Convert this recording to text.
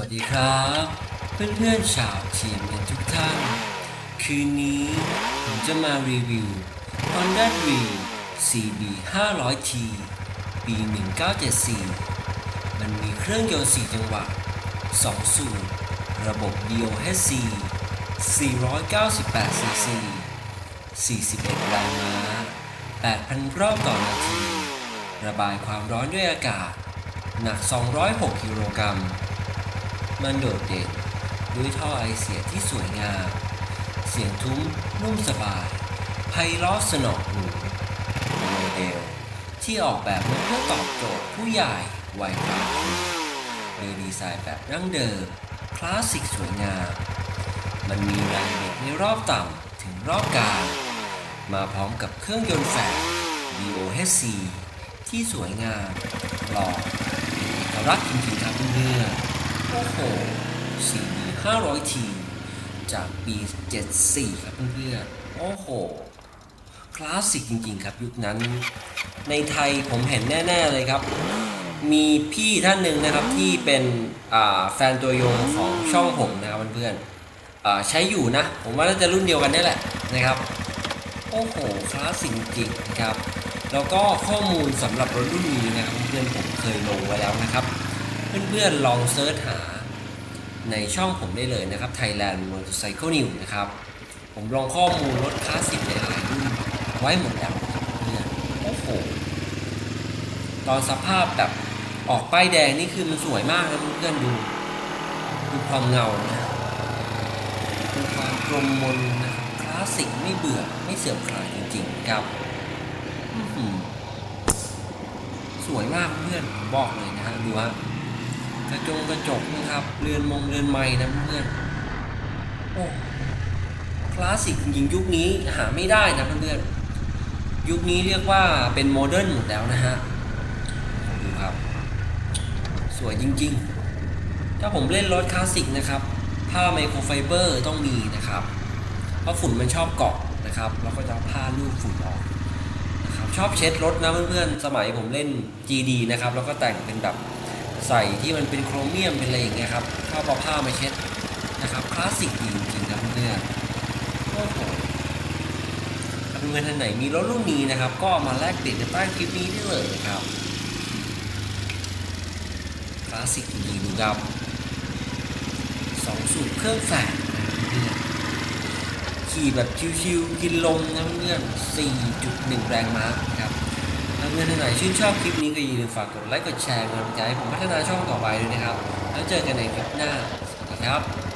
วัสดีครับ เพื่อนๆชาวทีมกันทุกท่าน คืนนี้ผมจะมารีวิว Honda Dream CB 500T ปี 1974 มันมีเครื่องยนต์ 4 จังหวะ 2 สูบระบบ DOHC 498 cc 41แรงม้า 8,000 รอบต่อนาที ระบายความร้อนด้วยอากาศ หนัก 206 กิโลกรัม มันโดดเด่นด้วยท่อไอเสียที่สวยงาม เสียงทุ้มนุ่มสบาย ไพเราะสนอหูเป็นโมเดล ที่ออกแบบมาเพื่อตอบโจทย์ผู้ใหญ่วัยกลางคนโดยดีไซน์แบบดั้งเดิม คลาสสิกสวยงาม มันมีแรงบิดในรอบต่ำถึงรอบกลางมาพร้อมกับเครื่องยนต์แฝด DOHC ที่สวยงามหล่อเป็นเอกลักษณ์จริงๆครับเพื่อน โอ้โห CB 500T จากปี74ครับเพื่อนๆ โอ้โห คลาสสิกจริงๆครับยุคนั้น ในไทยผมเห็นแน่ ๆ เลยครับ มีพี่ท่านหนึ่งนะครับที่เป็นแฟนตัวยงของช่องผมนะครับเพื่อนๆใช้อยู่นะ ผมว่าน่าจะรุ่นเดียวกันนี่แหละนะครับ โอ้โห คลาสสิกจริงๆนะครับแล้วก็ข้อมูลสำหรับรถรุ่นนี้นะครับเพื่อนๆผมเคยลงไว้แล้วนะครับ เพื่อนๆลองเซิร์ชหาในช่องผมได้เลยนะครับ Thailand Motorcycle News นะครับ ผมลองข้อมูลรถคลาสสิกหลายๆรุ่นไว้หมดแล้วครับเพื่อนโอ้โห ตอนสภาพแบบออกป้ายแดงนี่คือมันสวยมากนะเพื่อนๆดู ดูความเงานะดูความกลมมนนะคลาสสิกไม่เบื่อไม่เสื่อมคลายจริงๆครับอื้อหือสวยมากเพื่อนบอกเลยนะฮะดูฮะ กระจงกระจกนะครับเรือนมงเรือนไม้นะเพื่อนโอ้คลาสสิกจริงยุคนี้หาไม่ได้นะเพื่อนยุคนี้เรียกว่าเป็นโมเดิร์นหมดแล้วนะฮะดูครับ สวยจริงๆ ถ้าผมเล่นรถคลาสสิกนะครับ ผ้าไมโครไฟเบอร์ต้องมีนะครับ เพราะฝุ่นมันชอบเกาะนะครับ แล้วก็จะผ้าลูบฝุ่นออกนะครับชอบเช็ดรถนะเพื่อนๆ สมัยผมเล่น GD นะครับ แล้วก็แต่งเป็นแบบ ใส่ที่มันเป็นโครเมียมเป็นอะไรอย่างเงี้ยครับชอบเอาผ้ามาเช็ดนะครับคลาสสิกดีจริงๆครับเพื่อนโอ้โหเพื่อนท่านไหนมีรถรุ่นนี้นะครับ ก็มาแลกเปลี่ยนกันใต้คลิปนี้ได้เลยครับคลาสสิกจริงๆดูครับสองสูบเครื่องแฝดนะเพื่อนขี่แบบชิวๆกินลมนะเพื่อน4.1 แรงม้าครับ เพื่อนท่านไหนชื่นชอบคลิปนี้ก็อย่าลืมฝากกดไลค์กดแชร์เป็นกำลังใจให้ผมพัฒนาช่องต่อไปด้วยนะครับ แล้วเจอกันในคลิปหน้าสวัสดีครับ